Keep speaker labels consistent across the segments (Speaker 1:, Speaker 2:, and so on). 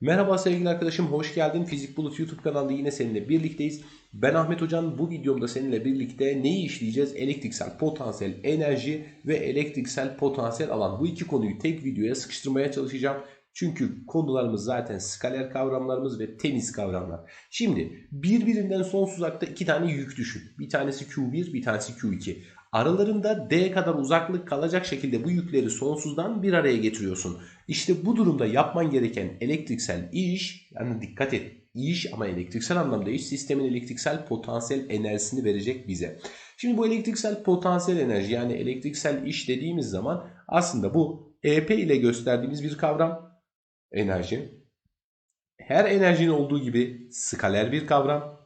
Speaker 1: Merhaba sevgili arkadaşım, hoş geldin. Fizik Bulut YouTube kanalında yine seninle birlikteyiz. Ben Ahmet Hocan. Bu videomda seninle birlikte neyi işleyeceğiz? Elektriksel potansiyel enerji ve elektriksel potansiyel alan. Bu iki konuyu tek videoya sıkıştırmaya çalışacağım. Çünkü konularımız zaten skaler kavramlarımız ve temiz kavramlar. Şimdi birbirinden sonsuz uzakta iki tane yük düşün. Bir tanesi Q1, bir tanesi Q2. Aralarında D kadar uzaklık kalacak şekilde bu yükleri sonsuzdan bir araya getiriyorsun. İşte bu durumda yapman gereken elektriksel iş, yani dikkat et iş ama elektriksel anlamda iş sistemin elektriksel potansiyel enerjisini verecek bize. Şimdi bu elektriksel potansiyel enerji yani elektriksel iş dediğimiz zaman aslında bu EP ile gösterdiğimiz bir kavram enerji. Her enerjinin olduğu gibi skaler bir kavram.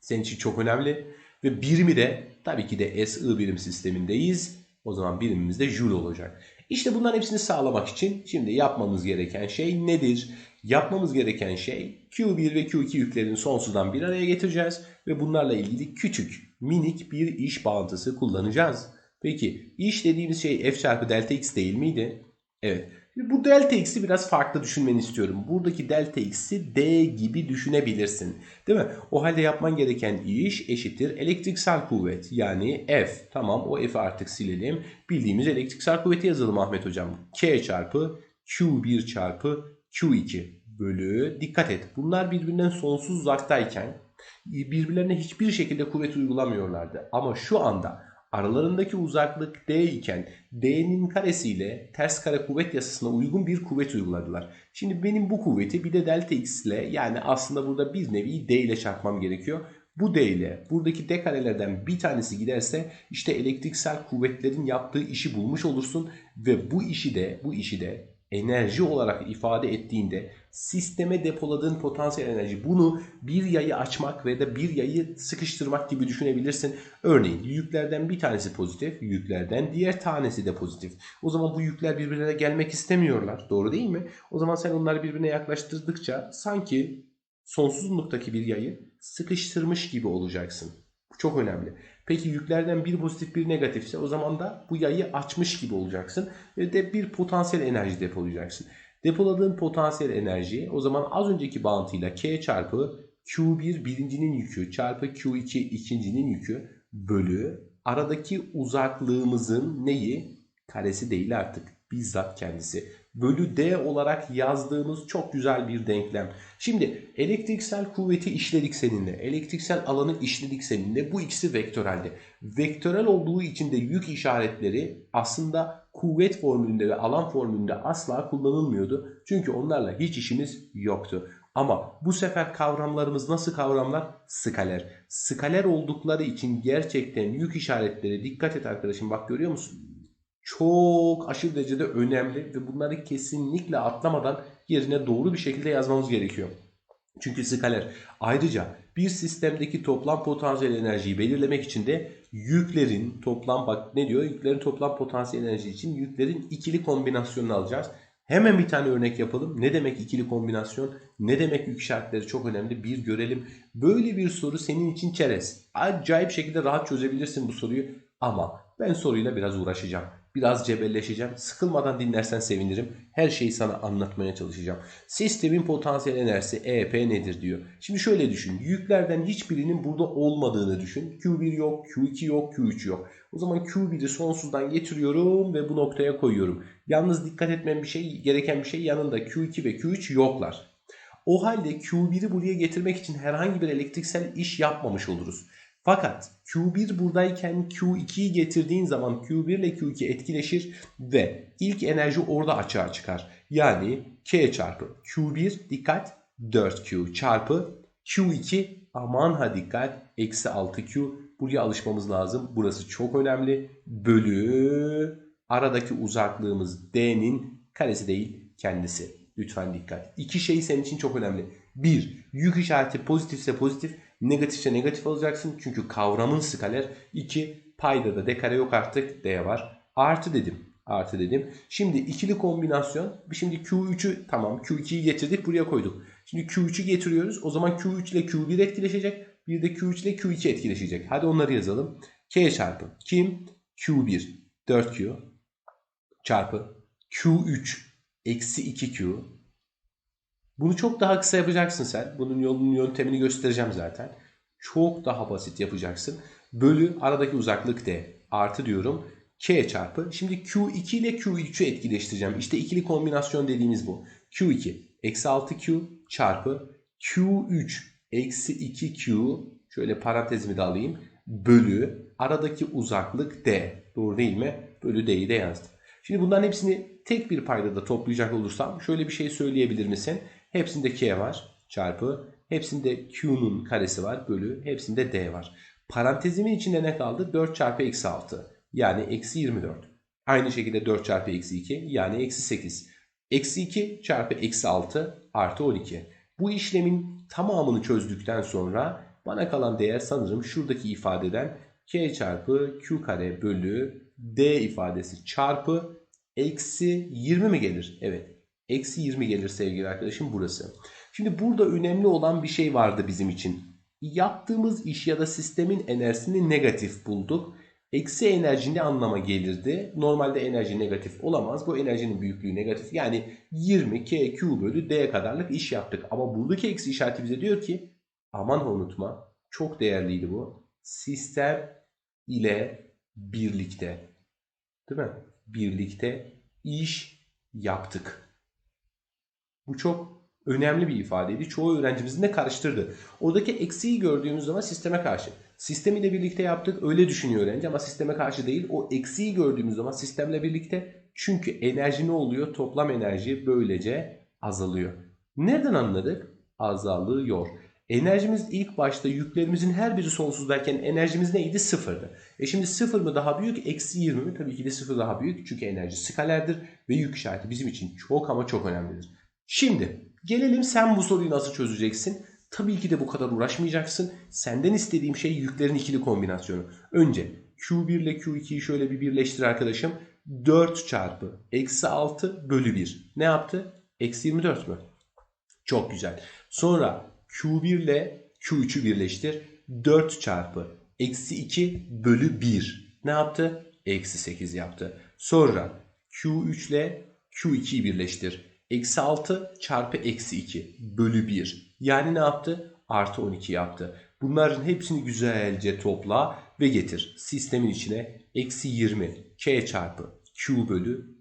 Speaker 1: Senin için çok önemli. Ve birimi de tabii ki de SI birim sistemindeyiz. O zaman birimimiz de Joule olacak. İşte bunların hepsini sağlamak için şimdi yapmamız gereken şey nedir? Yapmamız gereken şey Q1 ve Q2 yüklerini sonsuzdan bir araya getireceğiz. Ve bunlarla ilgili küçük, minik bir iş bağıntısı kullanacağız. Peki iş dediğimiz şey F çarpı delta X değil miydi? Evet. Bu delta x'i biraz farklı düşünmeni istiyorum. Buradaki delta x'i d gibi düşünebilirsin. Değil mi? O halde yapman gereken iş eşittir elektriksel kuvvet. Yani F. Tamam o F'i artık silelim. Bildiğimiz elektriksel kuvveti yazalım Ahmet hocam. K çarpı Q1 çarpı Q2 bölü. Dikkat et. Bunlar birbirinden sonsuz uzaktayken birbirlerine hiçbir şekilde kuvvet uygulamıyorlardı. Ama şu anda aralarındaki uzaklık d iken d'nin karesiyle ters kare kuvvet yasasına uygun bir kuvvet uyguladılar. Şimdi benim bu kuvveti bir de delta x ile yani aslında burada bir nevi d ile çarpmam gerekiyor. Bu d ile buradaki d karelerden bir tanesi giderse işte elektriksel kuvvetlerin yaptığı işi bulmuş olursun ve bu işi de bu işi de enerji olarak ifade ettiğinde sisteme depoladığın potansiyel enerji bunu bir yayı açmak ve da bir yayı sıkıştırmak gibi düşünebilirsin. Örneğin yüklerden bir tanesi pozitif, yüklerden diğer tanesi de pozitif. O zaman bu yükler birbirine gelmek istemiyorlar. Doğru değil mi? O zaman sen onları birbirine yaklaştırdıkça sanki sonsuzluktaki bir yayı sıkıştırmış gibi olacaksın. Bu çok önemli. Peki yüklerden bir pozitif bir negatifse o zaman da bu yayı açmış gibi olacaksın. Ve de bir potansiyel enerji depolayacaksın. Depoladığın potansiyel enerji o zaman az önceki bağıntıyla K çarpı Q1 birincinin yükü çarpı Q2 ikincinin yükü bölü aradaki uzaklığımızın neyi? Karesi değil artık. Bizzat kendisi bölü D olarak yazdığımız çok güzel bir denklem. Şimdi elektriksel kuvveti işledik seninle. Elektriksel alanı işledik seninle. Bu ikisi vektöreldi. Vektörel olduğu için de yük işaretleri aslında kuvvet formülünde ve alan formülünde asla kullanılmıyordu. Çünkü onlarla hiç işimiz yoktu. Ama bu sefer kavramlarımız nasıl kavramlar? Skaler. Skaler oldukları için gerçekten yük işaretleri dikkat et arkadaşım bak görüyor musun? Çok aşırı derecede önemli ve bunları kesinlikle atlamadan yerine doğru bir şekilde yazmamız gerekiyor. Çünkü skaler. Ayrıca bir sistemdeki toplam potansiyel enerjiyi belirlemek için de yüklerin toplam bak ne diyor? Yüklerin toplam potansiyel enerji için yüklerin ikili kombinasyonunu alacağız. Hemen bir tane örnek yapalım. Ne demek ikili kombinasyon? Ne demek yük işaretleri çok önemli. Bir görelim. Böyle bir soru senin için çerez. Acayip şekilde rahat çözebilirsin bu soruyu. Ama ben soruyla biraz uğraşacağım. Biraz cebelleşeceğim. Sıkılmadan dinlersen sevinirim. Her şeyi sana anlatmaya çalışacağım. Sistemin potansiyel enerjisi EP nedir diyor. Şimdi şöyle düşün. Yüklerden hiçbirinin burada olmadığını düşün. Q1 yok, Q2 yok, Q3 yok. O zaman Q1'i sonsuzdan getiriyorum ve bu noktaya koyuyorum. Yalnız dikkat etmem bir şey, gereken bir şey yanında Q2 ve Q3 yoklar. O halde Q1'i buraya getirmek için herhangi bir elektriksel iş yapmamış oluruz. Fakat Q1 buradayken Q2'yi getirdiğin zaman Q1 ile Q2 etkileşir ve ilk enerji orada açığa çıkar. Yani K çarpı Q1 dikkat 4Q çarpı Q2 aman ha dikkat eksi 6Q buraya alışmamız lazım. Burası çok önemli. Bölü aradaki uzaklığımız D'nin karesi değil kendisi. Lütfen dikkat. İki şey senin için çok önemli. Bir, yük işareti pozitifse pozitif, negatifse negatif alacaksın. Çünkü kavramın skaler. İki, payda da d kare yok artık d var. Artı dedim. Artı dedim. Şimdi ikili kombinasyon. Şimdi Q3'ü tamam Q2'yi getirdik buraya koyduk. Şimdi Q3'ü getiriyoruz. O zaman Q3 ile Q1 etkileşecek. Bir de Q3 ile Q2 etkileşecek. Hadi onları yazalım. K çarpı kim? Q1 4Q çarpı Q3 eksi 2Q Bunu çok daha kısa yapacaksın sen. Bunun yolunun yöntemini göstereceğim zaten. Çok daha basit yapacaksın. Bölü aradaki uzaklık d. Artı diyorum k çarpı. Şimdi q2 ile q3'ü etkileştireceğim. İşte ikili kombinasyon dediğimiz bu. q2 eksi 6q çarpı q3 eksi 2q şöyle parantezimi de alayım. Bölü aradaki uzaklık d. Doğru değil mi? Bölü d'yi de yazdım. Şimdi bunların hepsini tek bir paydada toplayacak olursam şöyle bir şey söyleyebilir misin? Hepsinde k var çarpı hepsinde q'nun karesi var bölü hepsinde d var. Parantezimin içinde ne kaldı? 4 çarpı eksi 6 yani eksi 24. Aynı şekilde 4 çarpı eksi 2 yani eksi 8. Eksi 2 çarpı eksi 6 artı 12. Bu işlemin tamamını çözdükten sonra bana kalan değer sanırım şuradaki ifadeden k çarpı q kare bölü d ifadesi çarpı eksi 20 mi gelir? Evet. Eksi 20 gelir sevgili arkadaşım burası. Şimdi burada önemli olan bir şey vardı bizim için. Yaptığımız iş ya da sistemin enerjisini negatif bulduk. Eksi enerji ne anlama gelirdi? Normalde enerji negatif olamaz. Bu enerjinin büyüklüğü negatif. Yani 20 k q bölü d kadarlık iş yaptık. Ama buradaki eksi işareti bize diyor ki aman unutma çok değerliydi bu. Sistem ile birlikte değil mi? Birlikte iş yaptık. Bu çok önemli bir ifadeydi. Çoğu öğrencimizin de karıştırdı. Oradaki eksiği gördüğümüz zaman sisteme karşı. Sistemiyle birlikte yaptık öyle düşünüyor öğrenci ama sisteme karşı değil. O eksiği gördüğümüz zaman sistemle birlikte çünkü enerji ne oluyor? Toplam enerji böylece azalıyor. Nereden anladık? Azalıyor. Enerjimiz ilk başta yüklerimizin her biri sonsuzdayken enerjimiz neydi? Sıfırdı. E şimdi sıfır mı daha büyük? Eksi 20 mi? Tabii ki de sıfır daha büyük. Çünkü enerji skalerdir ve yük işareti bizim için çok ama çok önemlidir. Şimdi gelelim sen bu soruyu nasıl çözeceksin? Tabii ki de bu kadar uğraşmayacaksın. Senden istediğim şey yüklerin ikili kombinasyonu. Önce Q1 ile Q2'yi şöyle bir birleştir arkadaşım. 4 çarpı eksi 6 bölü 1. Ne yaptı? Eksi 24 mü? Çok güzel. Sonra Q1 ile Q3'ü birleştir. 4 çarpı eksi 2 bölü 1. Ne yaptı? Eksi 8 yaptı. Sonra Q3 ile Q2'yi birleştir. Eksi 6 çarpı eksi 2 bölü 1. Yani ne yaptı? Artı 12 yaptı. Bunların hepsini güzelce topla ve getir. Sistemin içine eksi 20 k çarpı q bölü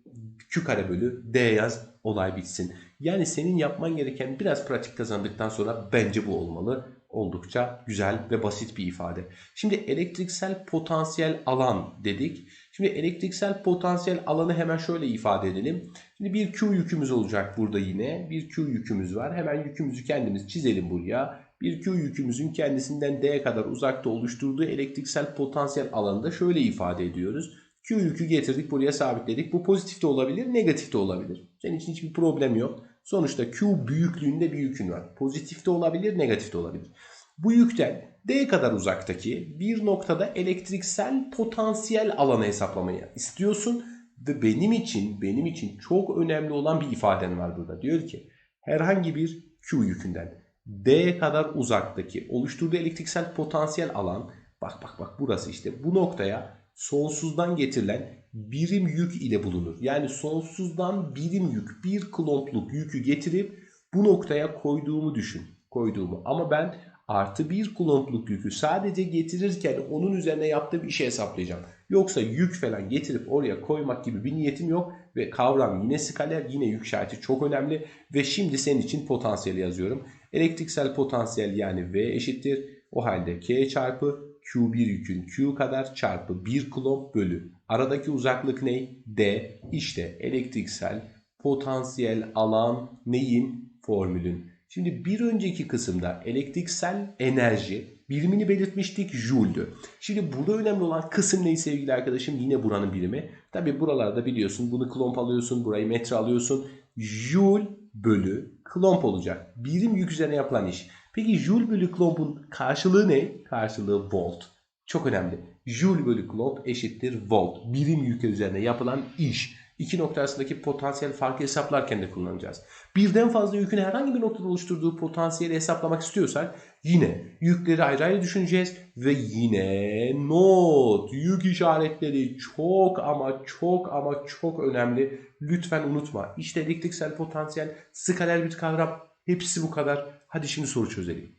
Speaker 1: q kare bölü d yaz olay bitsin. Yani senin yapman gereken biraz pratik kazandıktan sonra bence bu olmalı. Oldukça güzel ve basit bir ifade. Şimdi elektriksel potansiyel alan dedik. Şimdi elektriksel potansiyel alanı hemen şöyle ifade edelim. Şimdi bir Q yükümüz olacak burada yine. Bir Q yükümüz var. Hemen yükümüzü kendimiz çizelim buraya. Bir Q yükümüzün kendisinden D kadar uzakta oluşturduğu elektriksel potansiyel alanı da şöyle ifade ediyoruz. Q yükü getirdik buraya sabitledik. Bu pozitif de olabilir, negatif de olabilir. Senin için hiçbir problem yok. Sonuçta Q büyüklüğünde bir yükün var. Pozitif de olabilir, negatif de olabilir. Bu yükten D kadar uzaktaki bir noktada elektriksel potansiyel alanı hesaplamayı istiyorsun. Ve benim için, benim için çok önemli olan bir ifaden var burada. Diyor ki herhangi bir Q yükünden D kadar uzaktaki oluşturduğu elektriksel potansiyel alan bak bak bak burası işte bu noktaya sonsuzdan getirilen birim yük ile bulunur. Yani sonsuzdan birim yük, bir klompluk yükü getirip bu noktaya koyduğumu düşün. Koyduğumu. Ama ben artı bir klompluk yükü sadece getirirken onun üzerine yaptığım işi hesaplayacağım. Yoksa yük falan getirip oraya koymak gibi bir niyetim yok. Ve kavram yine skaler, yine yük şartı çok önemli. Ve şimdi senin için potansiyel yazıyorum. Elektriksel potansiyel yani V eşittir. O halde K çarpı Q1 yükün Q kadar çarpı 1 kulomb bölü. Aradaki uzaklık ne? D. İşte elektriksel potansiyel alan neyin? Formülün. Şimdi bir önceki kısımda elektriksel enerji birimini belirtmiştik Joule'dü. Şimdi burada önemli olan kısım ne sevgili arkadaşım? Yine buranın birimi. Tabi buralarda biliyorsun bunu klomp alıyorsun, burayı metre alıyorsun. Joule bölü klomp olacak. Birim yük üzerine yapılan iş. Peki Joule bölü klompun karşılığı ne? Karşılığı volt. Çok önemli. Joule bölü klomp eşittir volt. Birim yük üzerine yapılan iş. İki nokta arasındaki potansiyel farkı hesaplarken de kullanacağız. Birden fazla yükün herhangi bir noktada oluşturduğu potansiyeli hesaplamak istiyorsak yine yükleri ayrı ayrı düşüneceğiz ve yine not yük işaretleri çok ama çok ama çok önemli. Lütfen unutma. İşte elektriksel potansiyel skaler bir kavram. Hepsi bu kadar. Hadi şimdi soru çözelim.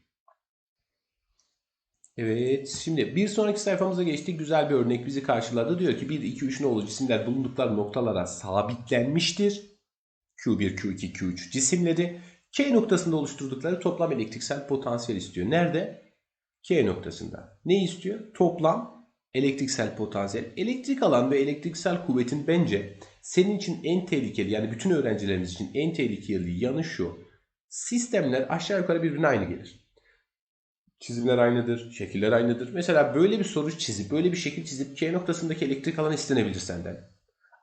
Speaker 1: Evet şimdi bir sonraki sayfamıza geçtik. Güzel bir örnek bizi karşıladı. Diyor ki 1, 2, 3 nolu cisimler bulundukları noktalara sabitlenmiştir. Q1, Q2, Q3 cisimleri K noktasında oluşturdukları toplam elektriksel potansiyel istiyor. Nerede? K noktasında. Ne istiyor? Toplam elektriksel potansiyel. Elektrik alan ve elektriksel kuvvetin bence senin için en tehlikeli yani bütün öğrencilerimiz için en tehlikeli yanı şu. Sistemler aşağı yukarı birbirine aynı gelir. Çizimler aynıdır, şekiller aynıdır. Mesela böyle bir soru çizip, böyle bir şekil çizip K noktasındaki elektrik alan istenebilir senden.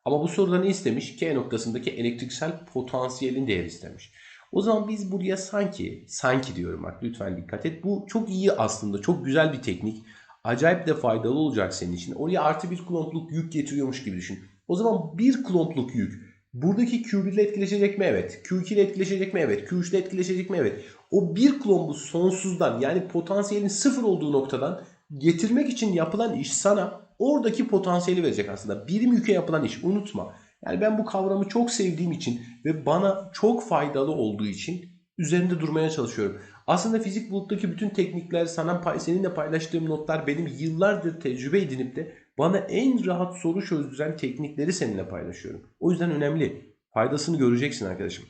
Speaker 1: Ama bu soruda ne istemiş? K noktasındaki elektriksel potansiyelin değeri istemiş. O zaman biz buraya sanki, sanki diyorum bak lütfen dikkat et. Bu çok iyi aslında, çok güzel bir teknik. Acayip de faydalı olacak senin için. Oraya artı bir klompluk yük getiriyormuş gibi düşün. O zaman bir klompluk yük buradaki Q1 ile etkileşecek mi? Evet. Q2 ile etkileşecek mi? Evet. Q3 ile etkileşecek mi? Evet. O bir klombu sonsuzdan yani potansiyelin sıfır olduğu noktadan getirmek için yapılan iş sana oradaki potansiyeli verecek aslında. Birim yüke yapılan iş unutma. Yani ben bu kavramı çok sevdiğim için ve bana çok faydalı olduğu için üzerinde durmaya çalışıyorum. Aslında fizik buluttaki bütün teknikler sana seninle paylaştığım notlar benim yıllardır tecrübe edinip de bana en rahat soru çözdüren teknikleri seninle paylaşıyorum. O yüzden önemli. Faydasını göreceksin arkadaşım.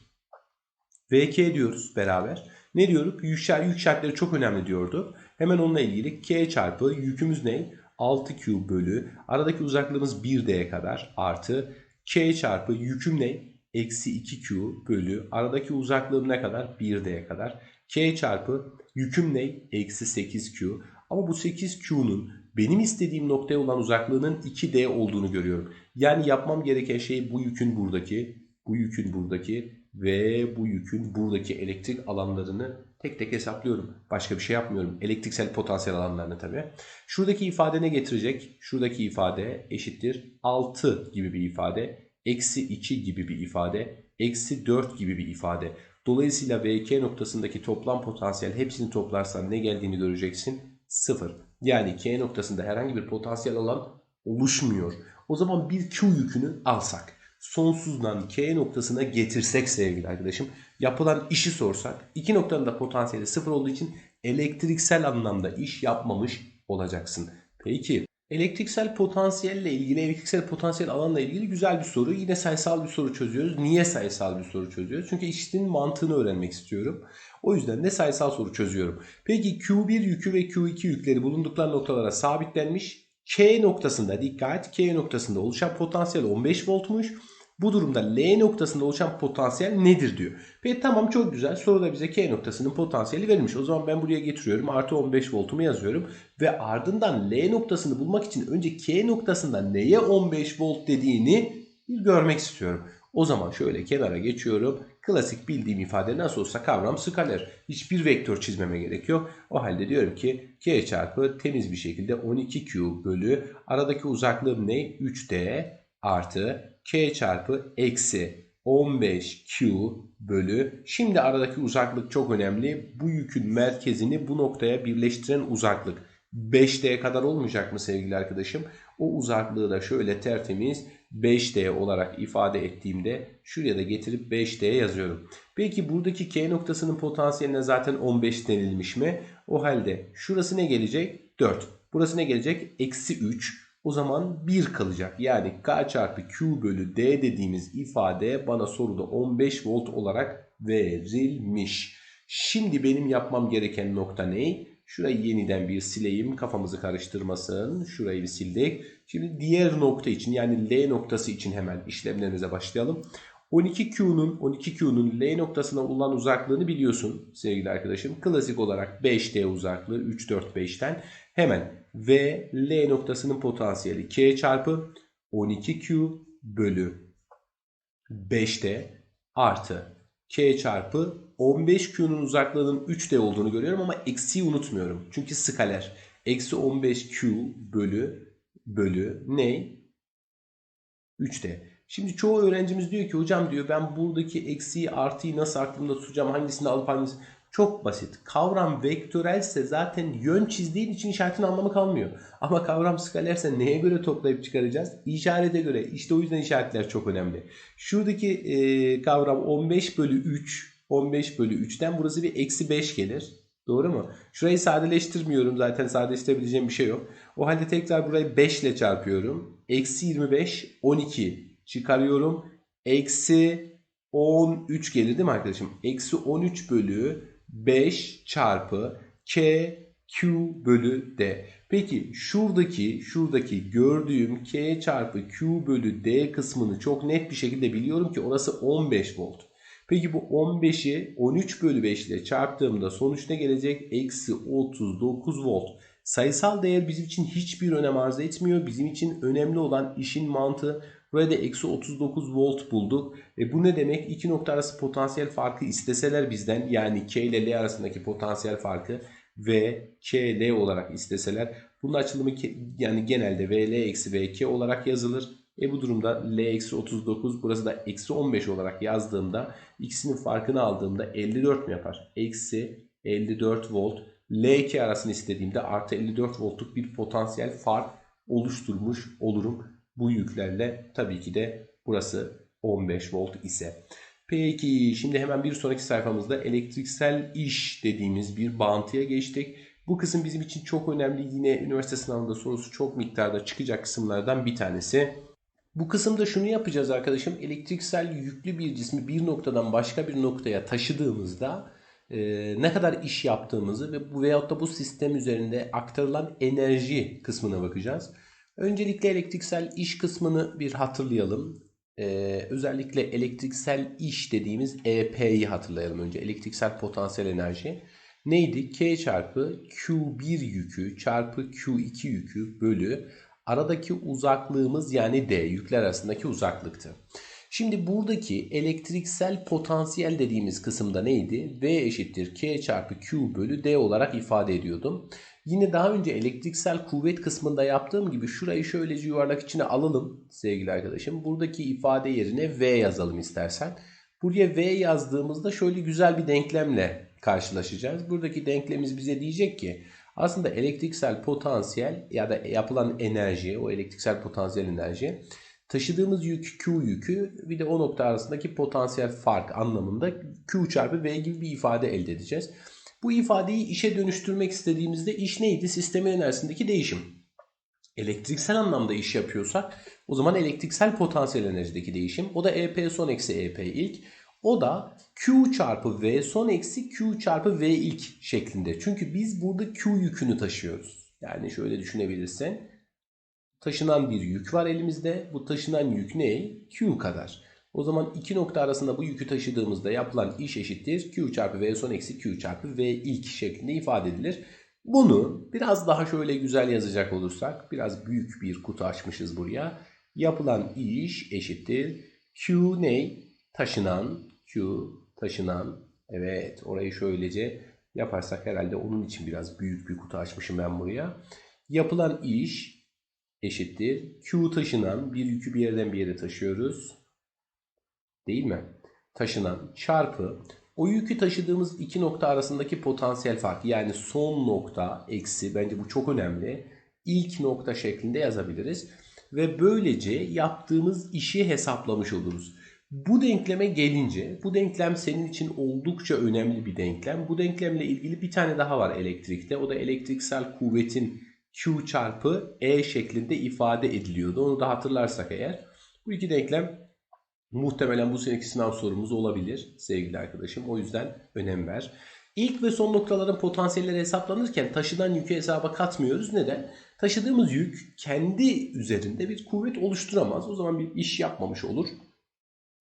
Speaker 1: VK diyoruz beraber. Ne diyorduk? Yük, yük şartları çok önemli diyordu. Hemen onunla ilgili K çarpı yükümüz ne? 6Q bölü aradaki uzaklığımız 1D'ye kadar artı K çarpı yüküm ne? Eksi 2Q bölü aradaki uzaklığım ne kadar? 1D'ye kadar. K çarpı yüküm ne? Eksi 8Q. Ama bu 8Q'nun benim istediğim noktaya olan uzaklığının 2D olduğunu görüyorum. Yani yapmam gereken şey bu yükün buradaki, bu yükün buradaki ve bu yükün buradaki elektrik alanlarını tek tek hesaplıyorum. Başka bir şey yapmıyorum. Elektriksel potansiyel alanlarını tabii. Şuradaki ifade ne getirecek? Şuradaki ifade eşittir 6 gibi bir ifade. Eksi 2 gibi bir ifade. Eksi 4 gibi bir ifade. Dolayısıyla VK noktasındaki toplam potansiyel hepsini toplarsan ne geldiğini göreceksin. 0. Yani K noktasında herhangi bir potansiyel alan oluşmuyor. O zaman bir Q yükünü alsak sonsuzdan K noktasına getirsek sevgili arkadaşım yapılan işi sorsak iki noktanın da potansiyeli sıfır olduğu için elektriksel anlamda iş yapmamış olacaksın. Peki elektriksel potansiyelle ilgili elektriksel potansiyel alanla ilgili güzel bir soru. Yine sayısal bir soru çözüyoruz. Niye sayısal bir soru çözüyoruz? Çünkü işin mantığını öğrenmek istiyorum. O yüzden de sayısal soru çözüyorum. Peki Q1 yükü ve Q2 yükleri bulundukları noktalara sabitlenmiş. K noktasında dikkat K noktasında oluşan potansiyel 15 voltmuş. Bu durumda L noktasında oluşan potansiyel nedir diyor. Peki tamam çok güzel. Soruda bize K noktasının potansiyeli verilmiş. O zaman ben buraya getiriyorum. Artı 15 voltumu yazıyorum. Ve ardından L noktasını bulmak için önce K noktasında neye 15 volt dediğini görmek istiyorum. O zaman şöyle kenara geçiyorum. Klasik bildiğim ifade nasıl olsa kavram skaler. Hiçbir vektör çizmeme gerek yok. O halde diyorum ki K çarpı temiz bir şekilde 12Q bölü aradaki uzaklığım ne? 3D artı K çarpı eksi 15Q bölü. Şimdi aradaki uzaklık çok önemli. Bu yükün merkezini bu noktaya birleştiren uzaklık. 5D kadar olmayacak mı sevgili arkadaşım? O uzaklığı da şöyle tertemiz 5D olarak ifade ettiğimde şuraya da getirip 5D yazıyorum. Peki buradaki K noktasının potansiyeline zaten 15 denilmiş mi? O halde şurası ne gelecek? 4. Burası ne gelecek? Eksi 3. O zaman 1 kalacak. Yani K çarpı Q bölü D dediğimiz ifade bana soruda 15 volt olarak verilmiş. Şimdi benim yapmam gereken nokta ne? Şurayı yeniden bir sileyim kafamızı karıştırmasın. Şurayı bir sildik. Şimdi diğer nokta için yani L noktası için hemen işlemlerimize başlayalım. 12Q'nun 12Q'nun L noktasına olan uzaklığını biliyorsun sevgili arkadaşım. Klasik olarak 5D uzaklığı 3 4 5'ten hemen V L noktasının potansiyeli K çarpı 12Q bölü 5D artı K çarpı 15Q'nun uzaklığının 3D olduğunu görüyorum ama eksiği unutmuyorum. Çünkü skaler. Eksi 15Q bölü bölü ne? 3D. Şimdi çoğu öğrencimiz diyor ki hocam diyor ben buradaki eksiği artıyı nasıl aklımda tutacağım hangisini alıp hangisini çok basit. Kavram vektörelse zaten yön çizdiğin için işaretin anlamı kalmıyor. Ama kavram skalerse neye göre toplayıp çıkaracağız? İşarete göre. İşte o yüzden işaretler çok önemli. Şuradaki e, kavram 15 bölü 3 15 bölü 3'ten burası bir eksi 5 gelir. Doğru mu? Şurayı sadeleştirmiyorum. Zaten sadeleştirebileceğim bir şey yok. O halde tekrar burayı 5 ile çarpıyorum. Eksi 25, 12 çıkarıyorum. Eksi 13 gelir değil mi arkadaşım? Eksi 13 bölü 5 çarpı K Q bölü D. Peki şuradaki şuradaki gördüğüm K çarpı Q bölü D kısmını çok net bir şekilde biliyorum ki orası 15 volt. Peki bu 15'i 13 bölü 5 ile çarptığımda sonuç ne gelecek? Eksi 39 volt. Sayısal değer bizim için hiçbir önem arz etmiyor. Bizim için önemli olan işin mantığı. Burada eksi 39 volt bulduk. E bu ne demek? İki nokta arası potansiyel farkı isteseler bizden yani K ile L arasındaki potansiyel farkı V, K, L olarak isteseler bunun açılımı yani genelde VL eksi VK olarak yazılır. E bu durumda L eksi 39 burası da eksi 15 olarak yazdığımda ikisinin farkını aldığımda 54 mi yapar? Eksi 54 volt L2 arasını istediğimde artı 54 voltluk bir potansiyel fark oluşturmuş olurum. Bu yüklerle tabii ki de burası 15 volt ise. Peki şimdi hemen bir sonraki sayfamızda elektriksel iş dediğimiz bir bağıntıya geçtik. Bu kısım bizim için çok önemli. Yine üniversite sınavında sorusu çok miktarda çıkacak kısımlardan bir tanesi. Bu kısımda şunu yapacağız arkadaşım. Elektriksel yüklü bir cismi bir noktadan başka bir noktaya taşıdığımızda e, ne kadar iş yaptığımızı ve bu veyahut da bu sistem üzerinde aktarılan enerji kısmına bakacağız. Öncelikle elektriksel iş kısmını bir hatırlayalım. Ee, özellikle elektriksel iş dediğimiz EP'yi hatırlayalım önce. Elektriksel potansiyel enerji. Neydi? K çarpı Q1 yükü çarpı Q2 yükü bölü aradaki uzaklığımız yani D yükler arasındaki uzaklıktı. Şimdi buradaki elektriksel potansiyel dediğimiz kısımda neydi? V eşittir K çarpı Q bölü D olarak ifade ediyordum. Yine daha önce elektriksel kuvvet kısmında yaptığım gibi şurayı şöylece yuvarlak içine alalım sevgili arkadaşım. Buradaki ifade yerine V yazalım istersen. Buraya V yazdığımızda şöyle güzel bir denklemle karşılaşacağız. Buradaki denklemimiz bize diyecek ki aslında elektriksel potansiyel ya da yapılan enerji, o elektriksel potansiyel enerji taşıdığımız yük Q yükü bir de o nokta arasındaki potansiyel fark anlamında Q çarpı V gibi bir ifade elde edeceğiz. Bu ifadeyi işe dönüştürmek istediğimizde iş neydi? Sistemin enerjisindeki değişim. Elektriksel anlamda iş yapıyorsak o zaman elektriksel potansiyel enerjideki değişim. O da EP son eksi EP ilk. O da Q çarpı V son eksi Q çarpı V ilk şeklinde. Çünkü biz burada Q yükünü taşıyoruz. Yani şöyle düşünebilirsin. Taşınan bir yük var elimizde. Bu taşınan yük ne? Q kadar. O zaman iki nokta arasında bu yükü taşıdığımızda yapılan iş eşittir. Q çarpı V son eksi Q çarpı V ilk şeklinde ifade edilir. Bunu biraz daha şöyle güzel yazacak olursak biraz büyük bir kutu açmışız buraya. Yapılan iş eşittir. Q ne? Taşınan. Q taşınan. Evet orayı şöylece yaparsak herhalde onun için biraz büyük bir kutu açmışım ben buraya. Yapılan iş eşittir. Q taşınan bir yükü bir yerden bir yere taşıyoruz. Değil mi? Taşınan çarpı o yükü taşıdığımız iki nokta arasındaki potansiyel fark yani son nokta eksi bence bu çok önemli. İlk nokta şeklinde yazabiliriz. Ve böylece yaptığımız işi hesaplamış oluruz. Bu denkleme gelince bu denklem senin için oldukça önemli bir denklem. Bu denklemle ilgili bir tane daha var elektrikte. O da elektriksel kuvvetin Q çarpı E şeklinde ifade ediliyordu. Onu da hatırlarsak eğer. Bu iki denklem muhtemelen bu seneki sınav sorumuz olabilir sevgili arkadaşım. O yüzden önem ver. İlk ve son noktaların potansiyelleri hesaplanırken taşınan yükü hesaba katmıyoruz. Neden? Taşıdığımız yük kendi üzerinde bir kuvvet oluşturamaz. O zaman bir iş yapmamış olur.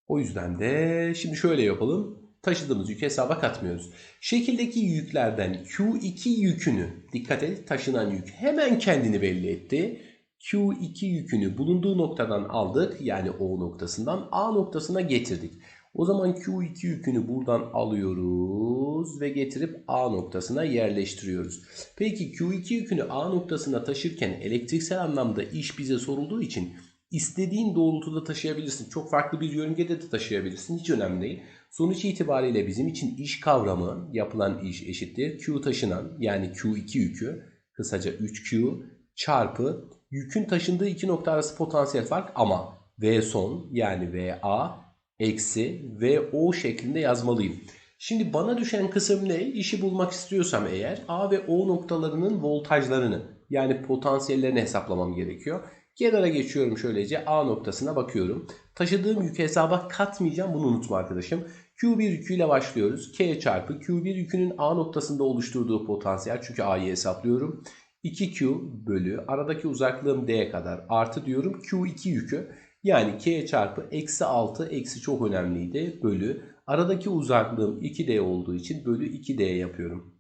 Speaker 1: O yüzden de şimdi şöyle yapalım. Taşıdığımız yükü hesaba katmıyoruz. Şekildeki yüklerden Q2 yükünü dikkat et taşınan yük hemen kendini belli etti. Q2 yükünü bulunduğu noktadan aldık yani O noktasından A noktasına getirdik. O zaman Q2 yükünü buradan alıyoruz ve getirip A noktasına yerleştiriyoruz. Peki Q2 yükünü A noktasına taşırken elektriksel anlamda iş bize sorulduğu için istediğin doğrultuda taşıyabilirsin. Çok farklı bir yörüngede de taşıyabilirsin. Hiç önemli değil. Sonuç itibariyle bizim için iş kavramı yapılan iş eşittir. Q taşınan yani Q2 yükü kısaca 3Q çarpı yükün taşındığı iki nokta arası potansiyel fark ama V son yani VA eksi VO şeklinde yazmalıyım. Şimdi bana düşen kısım ne? İşi bulmak istiyorsam eğer A ve O noktalarının voltajlarını yani potansiyellerini hesaplamam gerekiyor. Kenara geçiyorum şöylece A noktasına bakıyorum. Taşıdığım yükü hesaba katmayacağım bunu unutma arkadaşım. Q1 yüküyle başlıyoruz. K çarpı Q1 yükünün A noktasında oluşturduğu potansiyel çünkü A'yı hesaplıyorum. 2Q bölü aradaki uzaklığım D kadar artı diyorum Q2 yükü. Yani K çarpı eksi 6 eksi çok önemliydi bölü aradaki uzaklığım 2D olduğu için bölü 2D yapıyorum.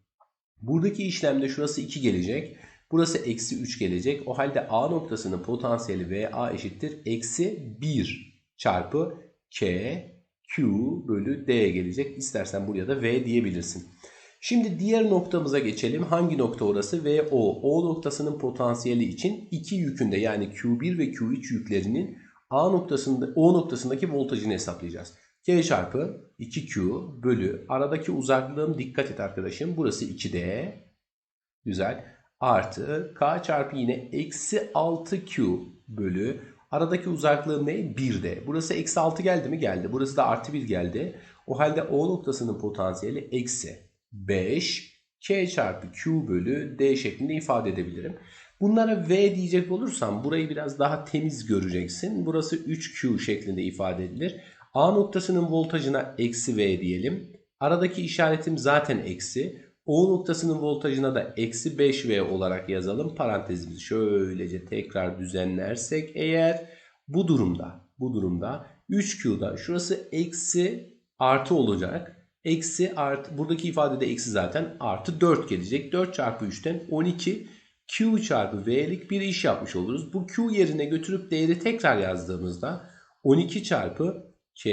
Speaker 1: Buradaki işlemde şurası 2 gelecek. Burası eksi 3 gelecek. O halde A noktasının potansiyeli VA eşittir. Eksi 1 çarpı K Q bölü D gelecek. İstersen buraya da V diyebilirsin. Şimdi diğer noktamıza geçelim. Hangi nokta orası? VO. O noktasının potansiyeli için iki yükünde yani Q1 ve Q3 yüklerinin A noktasında O noktasındaki voltajını hesaplayacağız. K çarpı 2Q bölü aradaki uzaklığım dikkat et arkadaşım. Burası 2D. Güzel. Artı K çarpı yine eksi 6Q bölü aradaki uzaklığım ne? 1D. Burası eksi 6 geldi mi? Geldi. Burası da artı 1 geldi. O halde O noktasının potansiyeli eksi 5 K çarpı Q bölü D şeklinde ifade edebilirim. Bunlara V diyecek olursam burayı biraz daha temiz göreceksin. Burası 3Q şeklinde ifade edilir. A noktasının voltajına eksi V diyelim. Aradaki işaretim zaten eksi. O noktasının voltajına da eksi 5V olarak yazalım. Parantezimizi şöylece tekrar düzenlersek eğer bu durumda bu durumda 3Q'da şurası eksi artı olacak. Eksi artı buradaki ifadede eksi zaten artı 4 gelecek. 4 çarpı 3'ten 12 Q çarpı V'lik bir iş yapmış oluruz. Bu Q yerine götürüp değeri tekrar yazdığımızda 12 çarpı K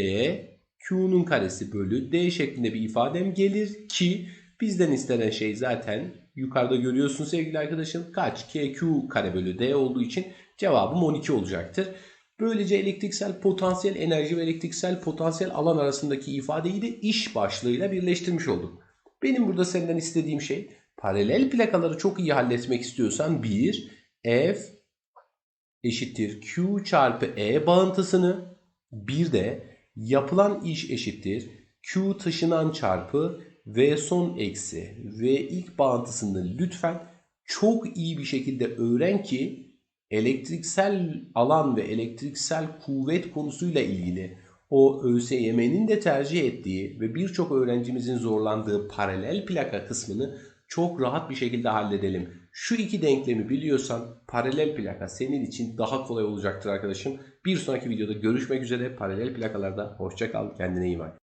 Speaker 1: Q'nun karesi bölü D şeklinde bir ifadem gelir ki bizden istenen şey zaten yukarıda görüyorsun sevgili arkadaşım kaç KQ kare bölü D olduğu için cevabım 12 olacaktır. Böylece elektriksel potansiyel enerji ve elektriksel potansiyel alan arasındaki ifadeyi de iş başlığıyla birleştirmiş olduk. Benim burada senden istediğim şey paralel plakaları çok iyi halletmek istiyorsan 1 F eşittir Q çarpı E bağıntısını bir de yapılan iş eşittir Q taşınan çarpı V son eksi V ilk bağıntısını lütfen çok iyi bir şekilde öğren ki elektriksel alan ve elektriksel kuvvet konusuyla ilgili o ÖSYM'nin de tercih ettiği ve birçok öğrencimizin zorlandığı paralel plaka kısmını çok rahat bir şekilde halledelim. Şu iki denklemi biliyorsan paralel plaka senin için daha kolay olacaktır arkadaşım. Bir sonraki videoda görüşmek üzere paralel plakalarda. Hoşça kal kendine iyi bak.